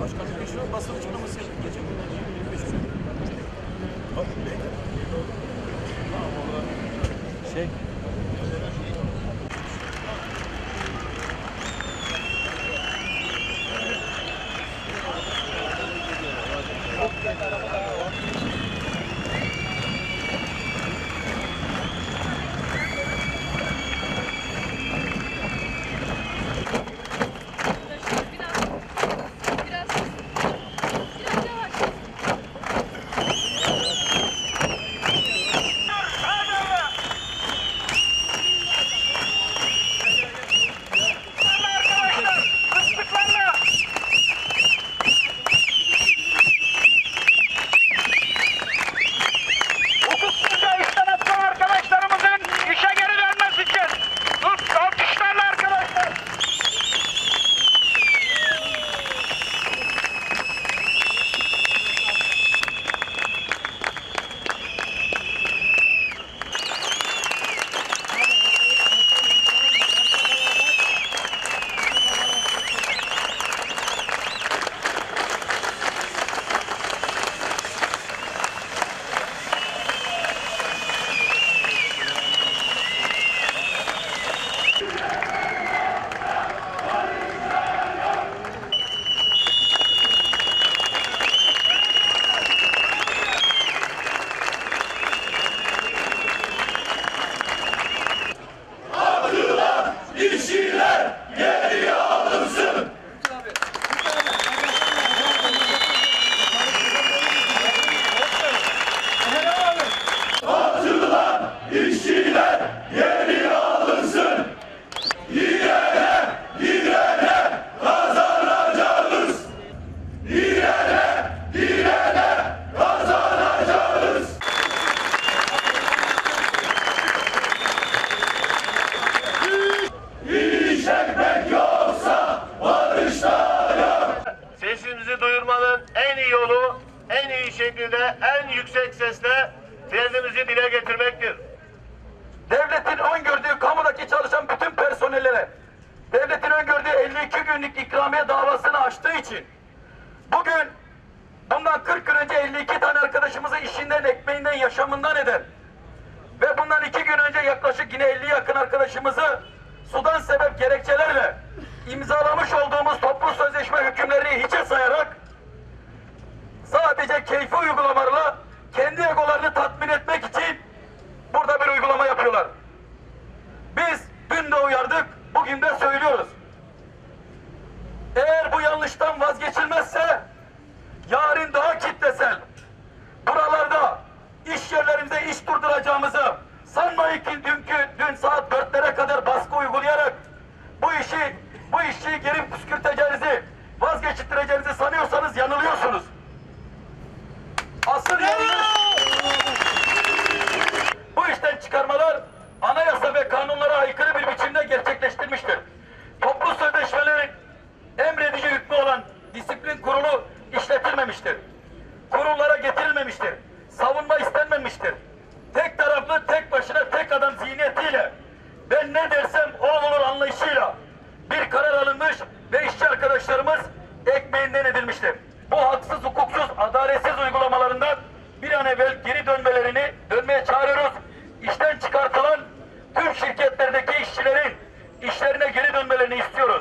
Başkanlık geçiyor. Basın açıklaması yaptık gece. 25 gün. Şey. Şekilde, en yüksek sesle derdimizi dile getirmektir. Devletin öngördüğü kamudaki çalışan bütün personellere devletin öngördüğü 52 günlük ikramiye davasını açtığı için bugün bundan 40 gün önce 52 tane arkadaşımızı işinden, ekmeğinden, yaşamından eden ve bundan iki gün önce yaklaşık yine 50 yakın arkadaşımızı sudan sebep gerekçelerle yerlerimize iş durduracağımızı sanmayın ki dünkü dün saat dörtlere kadar baskı uygulayarak bu işi bu işçiyi geri püskürteceğinizi vazgeçirttireceğinizi sanıyorsanız yanılıyorsunuz. Asıl bu işten çıkarmalar anayasa ve kanunlara aykırı bir biçimde gerçekleştirmiştir. Toplu sözleşmelerin emredici hükmü olan disiplin kurulu işletilmemiştir. Kurullara getirilmemiştir. İstenmemiştir. Tek taraflı, tek başına, tek adam zihniyetiyle ben ne dersem o olur anlayışıyla bir karar alınmış ve işçi arkadaşlarımız ekmeğinden edilmiştir. Bu haksız, hukuksuz, adaletsiz uygulamalarından bir an evvel geri dönmelerini dönmeye çağırıyoruz. İşten çıkartılan tüm şirketlerdeki işçilerin işlerine geri dönmelerini istiyoruz.